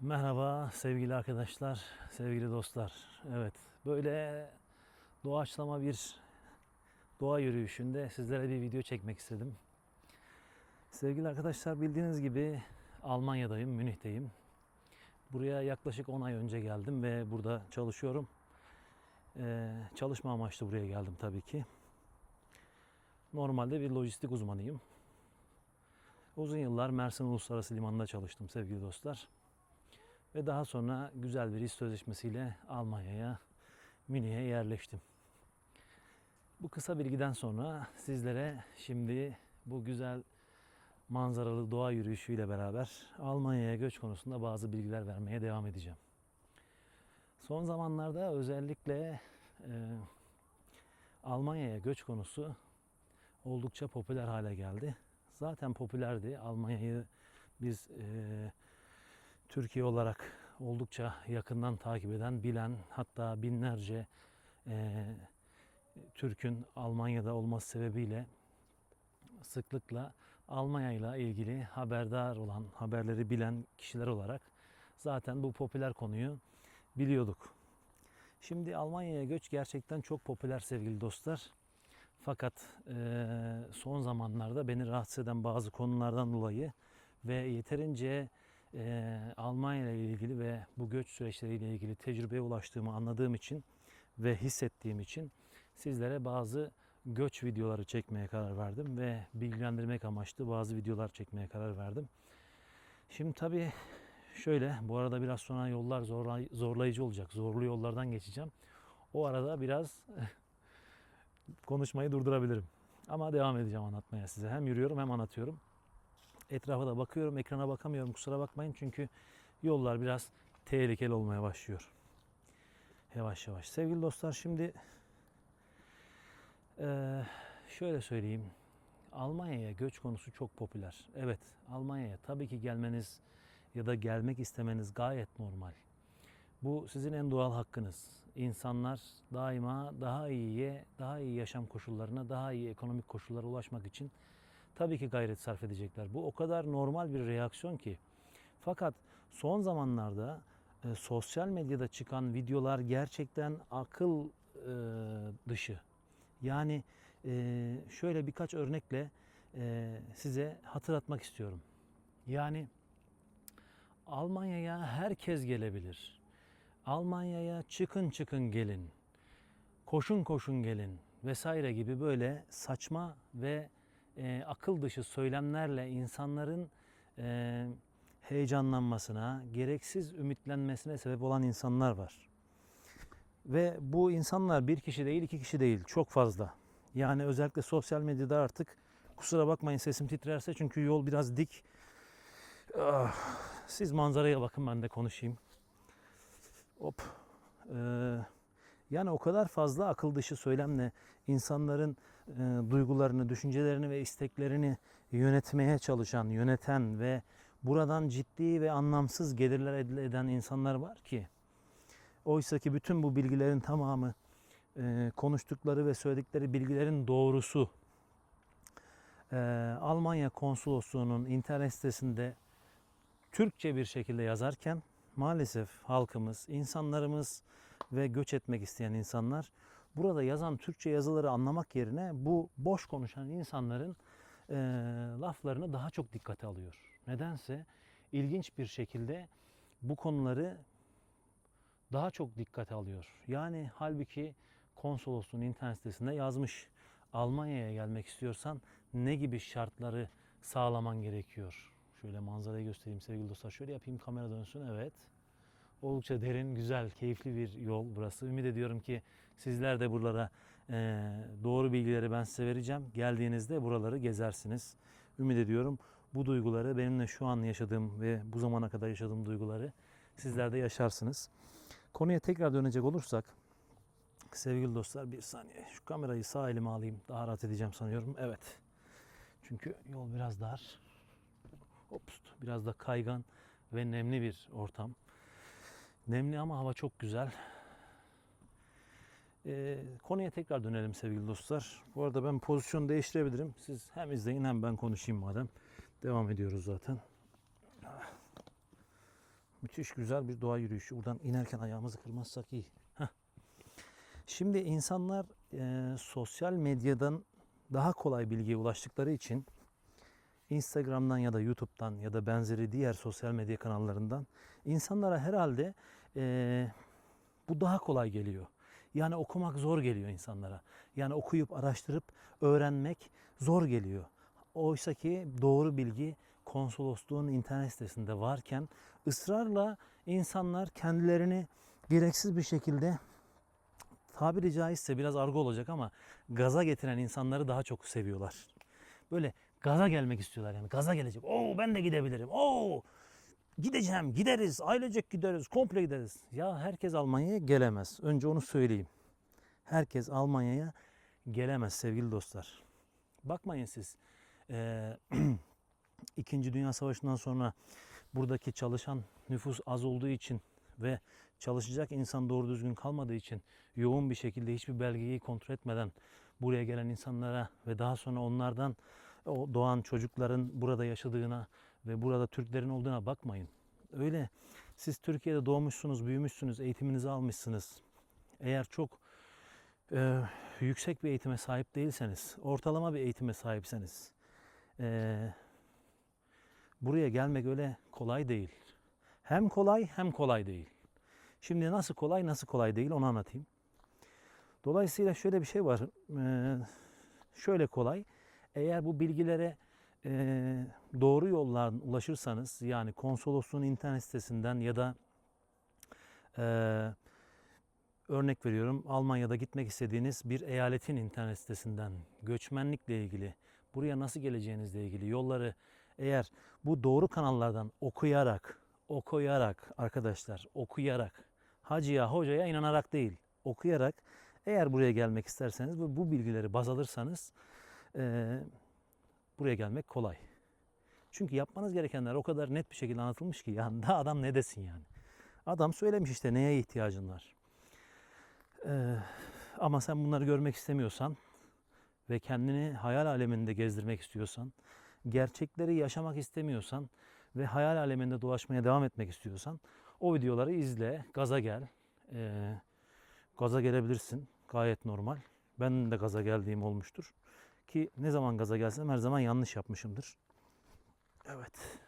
Merhaba sevgili arkadaşlar, sevgili dostlar. Evet, böyle doğaçlama bir doğa yürüyüşünde sizlere bir video çekmek istedim. Sevgili arkadaşlar bildiğiniz gibi Almanya'dayım, Münih'teyim. Buraya yaklaşık 10 ay önce geldim ve burada çalışıyorum. Ee, çalışma amaçlı buraya geldim tabii ki. Normalde bir lojistik uzmanıyım. Uzun yıllar Mersin Uluslararası Limanı'nda çalıştım sevgili dostlar. Ve daha sonra güzel bir iş sözleşmesiyle Almanya'ya, Münih'e yerleştim. Bu kısa bilgiden sonra sizlere şimdi bu güzel manzaralı doğa yürüyüşüyle beraber Almanya'ya göç konusunda bazı bilgiler vermeye devam edeceğim. Son zamanlarda özellikle e, Almanya'ya göç konusu oldukça popüler hale geldi. Zaten popülerdi. Almanya'yı biz e, Türkiye olarak oldukça yakından takip eden, bilen hatta binlerce e, Türk'ün Almanya'da olması sebebiyle sıklıkla Almanya ile ilgili haberdar olan, haberleri bilen kişiler olarak zaten bu popüler konuyu biliyorduk. Şimdi Almanya'ya göç gerçekten çok popüler sevgili dostlar. Fakat e, son zamanlarda beni rahatsız eden bazı konulardan dolayı ve yeterince e, Almanya ile ilgili ve bu göç süreçleriyle ilgili tecrübeye ulaştığımı anladığım için ve hissettiğim için sizlere bazı göç videoları çekmeye karar verdim ve bilgilendirmek amaçlı bazı videolar çekmeye karar verdim. Şimdi tabii şöyle bu arada biraz sonra yollar zorlay- zorlayıcı olacak. Zorlu yollardan geçeceğim. O arada biraz konuşmayı durdurabilirim. Ama devam edeceğim anlatmaya size. Hem yürüyorum hem anlatıyorum. Etrafa da bakıyorum, ekrana bakamıyorum. Kusura bakmayın çünkü yollar biraz tehlikeli olmaya başlıyor. Yavaş yavaş. Sevgili dostlar şimdi şöyle söyleyeyim. Almanya'ya göç konusu çok popüler. Evet, Almanya'ya tabii ki gelmeniz ya da gelmek istemeniz gayet normal. Bu sizin en doğal hakkınız. İnsanlar daima daha iyiye, daha iyi yaşam koşullarına, daha iyi ekonomik koşullara ulaşmak için tabii ki gayret sarf edecekler. Bu o kadar normal bir reaksiyon ki. Fakat son zamanlarda e, sosyal medyada çıkan videolar gerçekten akıl e, dışı. Yani e, şöyle birkaç örnekle e, size hatırlatmak istiyorum. Yani Almanya'ya herkes gelebilir. Almanya'ya çıkın çıkın gelin. Koşun koşun gelin vesaire gibi böyle saçma ve e, akıl dışı söylemlerle insanların e, heyecanlanmasına, gereksiz ümitlenmesine sebep olan insanlar var. Ve bu insanlar bir kişi değil, iki kişi değil, çok fazla. Yani özellikle sosyal medyada artık kusura bakmayın sesim titrerse çünkü yol biraz dik. Ah, Siz manzaraya bakın ben de konuşayım. Hop. Ee, yani o kadar fazla akıl dışı söylemle insanların e, duygularını, düşüncelerini ve isteklerini yönetmeye çalışan, yöneten ve buradan ciddi ve anlamsız gelirler eden insanlar var ki oysa ki bütün bu bilgilerin tamamı e, konuştukları ve söyledikleri bilgilerin doğrusu e, Almanya konsolosluğunun internet sitesinde Türkçe bir şekilde yazarken maalesef halkımız, insanlarımız ve göç etmek isteyen insanlar burada yazan Türkçe yazıları anlamak yerine bu boş konuşan insanların e, laflarını daha çok dikkate alıyor. Nedense ilginç bir şekilde bu konuları daha çok dikkate alıyor. Yani halbuki konsolosluğun internet sitesinde yazmış. Almanya'ya gelmek istiyorsan ne gibi şartları sağlaman gerekiyor? Şöyle manzarayı göstereyim sevgili dostlar. Şöyle yapayım kamera dönsün. Evet. Oldukça derin, güzel, keyifli bir yol burası. Ümit ediyorum ki sizler de buralara e, doğru bilgileri ben size vereceğim. Geldiğinizde buraları gezersiniz. Ümit ediyorum bu duyguları benimle şu an yaşadığım ve bu zamana kadar yaşadığım duyguları sizler de yaşarsınız. Konuya tekrar dönecek olursak sevgili dostlar bir saniye şu kamerayı sağ elime alayım daha rahat edeceğim sanıyorum. Evet. Çünkü yol biraz dar. Hops, biraz da kaygan ve nemli bir ortam. Nemli ama hava çok güzel. Ee, konuya tekrar dönelim sevgili dostlar. Bu arada ben pozisyon değiştirebilirim. Siz hem izleyin hem ben konuşayım madem. Devam ediyoruz zaten. Müthiş güzel bir doğa yürüyüşü. Buradan inerken ayağımızı kırmazsak iyi. Heh. Şimdi insanlar e, sosyal medyadan daha kolay bilgiye ulaştıkları için Instagram'dan ya da YouTube'dan ya da benzeri diğer sosyal medya kanallarından insanlara herhalde e, bu daha kolay geliyor. Yani okumak zor geliyor insanlara. Yani okuyup araştırıp öğrenmek zor geliyor. Oysa ki doğru bilgi konsolosluğun internet sitesinde varken ısrarla insanlar kendilerini gereksiz bir şekilde tabiri caizse biraz argo olacak ama gaza getiren insanları daha çok seviyorlar. Böyle gaza gelmek istiyorlar yani gaza gelecek. Oo ben de gidebilirim. Oo gideceğim gideriz ailecek gideriz komple gideriz. Ya herkes Almanya'ya gelemez. Önce onu söyleyeyim. Herkes Almanya'ya gelemez sevgili dostlar. Bakmayın siz. Ee, İkinci Dünya Savaşı'ndan sonra buradaki çalışan nüfus az olduğu için ve çalışacak insan doğru düzgün kalmadığı için yoğun bir şekilde hiçbir belgeyi kontrol etmeden buraya gelen insanlara ve daha sonra onlardan o doğan çocukların burada yaşadığına ve burada Türklerin olduğuna bakmayın. Öyle siz Türkiye'de doğmuşsunuz, büyümüşsünüz, eğitiminizi almışsınız. Eğer çok e, yüksek bir eğitime sahip değilseniz, ortalama bir eğitime sahipseniz, e, buraya gelmek öyle kolay değil. Hem kolay hem kolay değil. Şimdi nasıl kolay nasıl kolay değil onu anlatayım. Dolayısıyla şöyle bir şey var. Ee, şöyle kolay. Eğer bu bilgilere e, doğru yollardan ulaşırsanız yani konsolosluğun internet sitesinden ya da e, örnek veriyorum Almanya'da gitmek istediğiniz bir eyaletin internet sitesinden göçmenlikle ilgili buraya nasıl geleceğinizle ilgili yolları eğer bu doğru kanallardan okuyarak, okuyarak arkadaşlar, okuyarak, hacıya, hocaya inanarak değil, okuyarak eğer buraya gelmek isterseniz ve bu bilgileri baz alırsanız eee, buraya gelmek kolay. Çünkü yapmanız gerekenler o kadar net bir şekilde anlatılmış ki yani daha adam ne desin yani. Adam söylemiş işte neye ihtiyacın var. Eee, ama sen bunları görmek istemiyorsan ve kendini hayal aleminde gezdirmek istiyorsan, gerçekleri yaşamak istemiyorsan ve hayal aleminde dolaşmaya devam etmek istiyorsan o videoları izle, gaza gel. Ee, gaza gelebilirsin. Gayet normal. Ben de gaza geldiğim olmuştur. Ki ne zaman gaza gelsem her zaman yanlış yapmışımdır. Evet.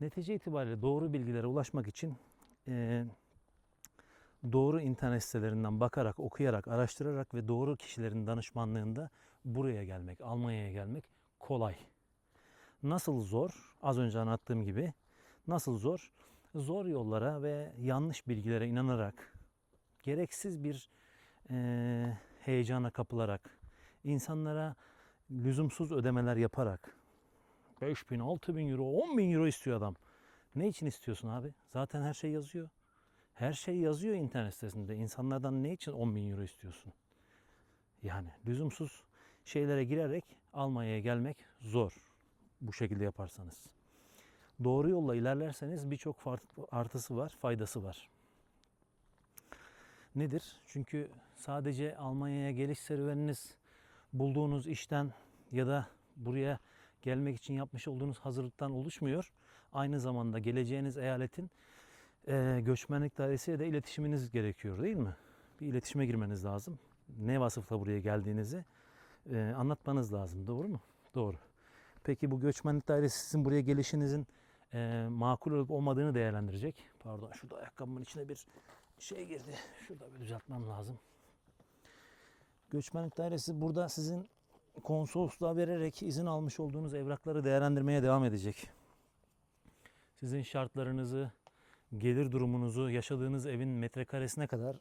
Netice itibariyle doğru bilgilere ulaşmak için eee, doğru internet sitelerinden bakarak, okuyarak, araştırarak ve doğru kişilerin danışmanlığında buraya gelmek, Almanya'ya gelmek kolay. Nasıl zor? Az önce anlattığım gibi. Nasıl zor? Zor yollara ve yanlış bilgilere inanarak, gereksiz bir eee, heyecana kapılarak, insanlara lüzumsuz ödemeler yaparak, 5 bin, 6 bin euro, 10 bin euro istiyor adam. Ne için istiyorsun abi? Zaten her şey yazıyor. Her şey yazıyor internet sitesinde. İnsanlardan ne için 10 bin euro istiyorsun? Yani lüzumsuz şeylere girerek Almanya'ya gelmek zor. Bu şekilde yaparsanız. Doğru yolla ilerlerseniz birçok artısı var, faydası var. Nedir? Çünkü sadece Almanya'ya geliş serüveniniz bulduğunuz işten ya da buraya gelmek için yapmış olduğunuz hazırlıktan oluşmuyor. Aynı zamanda geleceğiniz eyaletin e, göçmenlik dairesiyle de iletişiminiz gerekiyor değil mi? Bir iletişime girmeniz lazım. Ne vasıfla buraya geldiğinizi e, anlatmanız lazım. Doğru mu? Doğru. Peki bu göçmenlik dairesi sizin buraya gelişinizin e, makul olup olmadığını değerlendirecek. Pardon şurada ayakkabımın içine bir şey girdi. Şurada bir düzeltmem lazım. Göçmenlik dairesi burada sizin konsolosluğa vererek izin almış olduğunuz evrakları değerlendirmeye devam edecek. Sizin şartlarınızı, gelir durumunuzu, yaşadığınız evin metrekaresine kadar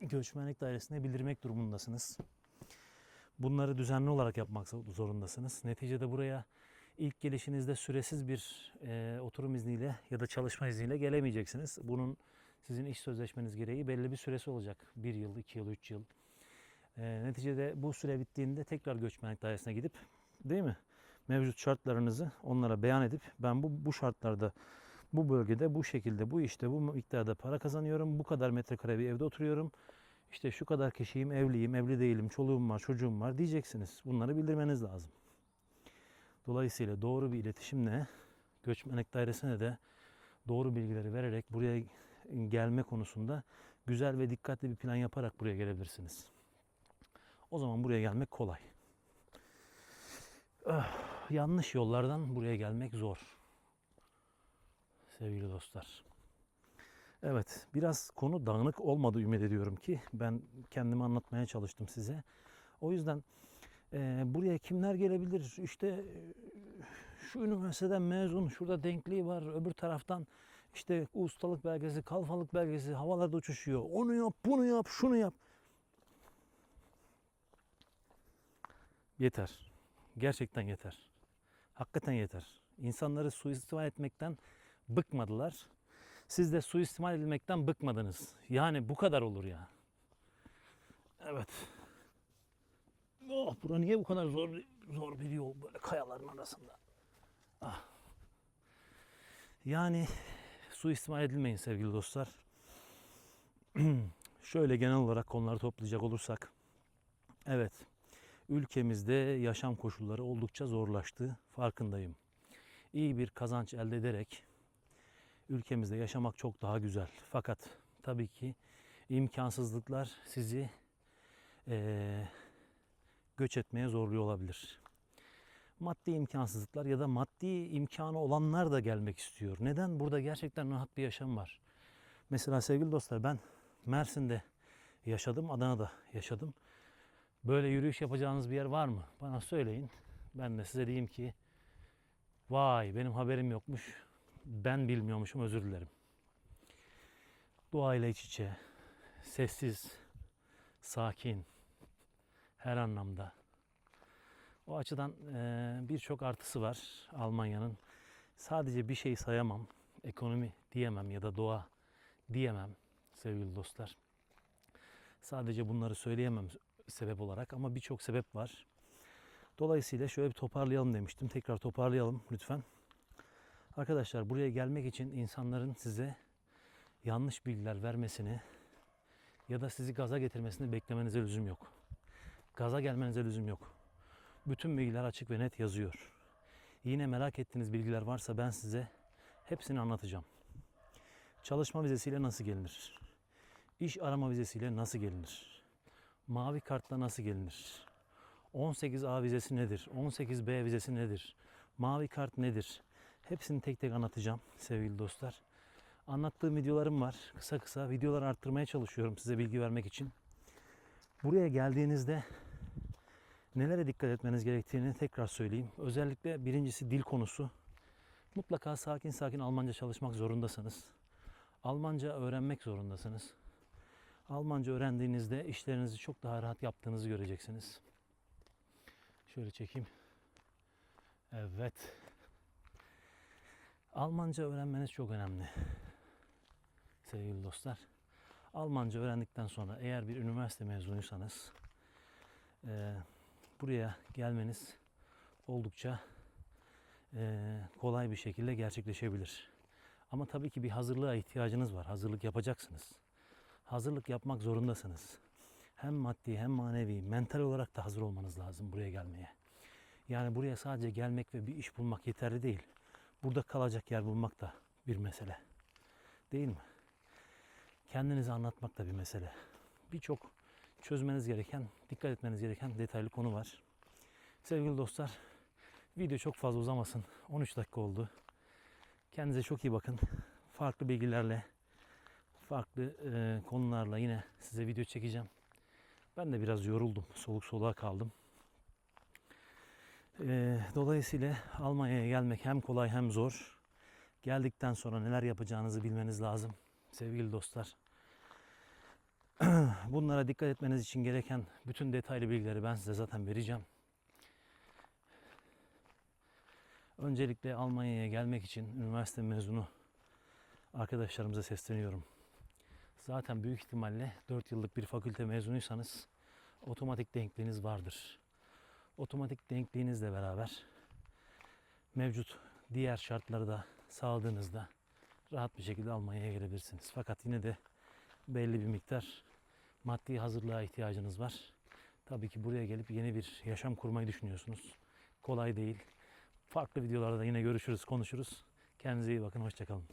göçmenlik dairesine bildirmek durumundasınız. Bunları düzenli olarak yapmak zorundasınız. Neticede buraya ilk gelişinizde süresiz bir e, oturum izniyle ya da çalışma izniyle gelemeyeceksiniz. Bunun sizin iş sözleşmeniz gereği belli bir süresi olacak. Bir yıl, iki yıl, üç yıl. E, neticede bu süre bittiğinde tekrar göçmenlik dairesine gidip değil mi? Mevcut şartlarınızı onlara beyan edip ben bu, bu şartlarda bu bölgede bu şekilde bu işte bu miktarda para kazanıyorum. Bu kadar metrekare bir evde oturuyorum. İşte şu kadar kişiyim, evliyim, evli değilim, çoluğum var, çocuğum var diyeceksiniz. Bunları bildirmeniz lazım. Dolayısıyla doğru bir iletişimle göçmenlik dairesine de doğru bilgileri vererek buraya gelme konusunda güzel ve dikkatli bir plan yaparak buraya gelebilirsiniz. O zaman buraya gelmek kolay. Ah, yanlış yollardan buraya gelmek zor. Sevgili dostlar. Evet, biraz konu dağınık olmadı ümit ediyorum ki ben kendimi anlatmaya çalıştım size. O yüzden e, buraya kimler gelebilir? İşte şu üniversiteden mezun, şurada denkliği var, öbür taraftan işte ustalık belgesi, kalfalık belgesi havalarda uçuşuyor. Onu yap, bunu yap, şunu yap. Yeter. Gerçekten yeter. Hakikaten yeter. İnsanları suistimal etmekten bıkmadılar. Siz de suistimal edilmekten bıkmadınız. Yani bu kadar olur ya. Evet. Oh, bura niye bu kadar zor zor bir yol böyle kayaların arasında? Ah. Yani suistimal edilmeyin sevgili dostlar. Şöyle genel olarak konuları toplayacak olursak. Evet. Ülkemizde yaşam koşulları oldukça zorlaştı. Farkındayım. İyi bir kazanç elde ederek ülkemizde yaşamak çok daha güzel. Fakat tabii ki imkansızlıklar sizi eee, göç etmeye zorluyor olabilir. Maddi imkansızlıklar ya da maddi imkanı olanlar da gelmek istiyor. Neden? Burada gerçekten rahat bir yaşam var. Mesela sevgili dostlar ben Mersin'de yaşadım, Adana'da yaşadım. Böyle yürüyüş yapacağınız bir yer var mı? Bana söyleyin. Ben de size diyeyim ki vay benim haberim yokmuş. Ben bilmiyormuşum özür dilerim. Doğayla iç içe, sessiz, sakin, her anlamda. O açıdan birçok artısı var Almanya'nın. Sadece bir şey sayamam. Ekonomi diyemem ya da doğa diyemem sevgili dostlar. Sadece bunları söyleyemem sebep olarak ama birçok sebep var. Dolayısıyla şöyle bir toparlayalım demiştim. Tekrar toparlayalım lütfen. Arkadaşlar buraya gelmek için insanların size yanlış bilgiler vermesini ya da sizi gaza getirmesini beklemenize lüzum yok. Gaza gelmenize lüzum yok. Bütün bilgiler açık ve net yazıyor. Yine merak ettiğiniz bilgiler varsa ben size hepsini anlatacağım. Çalışma vizesiyle nasıl gelinir? İş arama vizesiyle nasıl gelinir? Mavi kartla nasıl gelinir? 18A vizesi nedir? 18B vizesi nedir? Mavi kart nedir? Hepsini tek tek anlatacağım sevgili dostlar. Anlattığım videolarım var. Kısa kısa videolar arttırmaya çalışıyorum size bilgi vermek için. Buraya geldiğinizde nelere dikkat etmeniz gerektiğini tekrar söyleyeyim. Özellikle birincisi dil konusu. Mutlaka sakin sakin Almanca çalışmak zorundasınız. Almanca öğrenmek zorundasınız. Almanca öğrendiğinizde işlerinizi çok daha rahat yaptığınızı göreceksiniz. Şöyle çekeyim. Evet. Almanca öğrenmeniz çok önemli. Sevgili dostlar. Almanca öğrendikten sonra eğer bir üniversite mezunuysanız eee, buraya gelmeniz oldukça eee, kolay bir şekilde gerçekleşebilir. Ama tabii ki bir hazırlığa ihtiyacınız var. Hazırlık yapacaksınız. Hazırlık yapmak zorundasınız. Hem maddi hem manevi, mental olarak da hazır olmanız lazım buraya gelmeye. Yani buraya sadece gelmek ve bir iş bulmak yeterli değil. Burada kalacak yer bulmak da bir mesele. Değil mi? Kendinizi anlatmak da bir mesele. Birçok çözmeniz gereken, dikkat etmeniz gereken detaylı konu var. Sevgili dostlar, video çok fazla uzamasın. 13 dakika oldu. Kendinize çok iyi bakın. Farklı bilgilerle, farklı e, konularla yine size video çekeceğim. Ben de biraz yoruldum. Soluk soluğa kaldım. E, dolayısıyla Almanya'ya gelmek hem kolay hem zor. Geldikten sonra neler yapacağınızı bilmeniz lazım. Sevgili dostlar. Bunlara dikkat etmeniz için gereken bütün detaylı bilgileri ben size zaten vereceğim. Öncelikle Almanya'ya gelmek için üniversite mezunu arkadaşlarımıza sesleniyorum. Zaten büyük ihtimalle 4 yıllık bir fakülte mezunuysanız otomatik denkliğiniz vardır. Otomatik denkliğinizle beraber mevcut diğer şartları da sağladığınızda rahat bir şekilde Almanya'ya gelebilirsiniz. Fakat yine de belli bir miktar maddi hazırlığa ihtiyacınız var. Tabii ki buraya gelip yeni bir yaşam kurmayı düşünüyorsunuz. Kolay değil. Farklı videolarda yine görüşürüz, konuşuruz. Kendinize iyi bakın, hoşçakalın.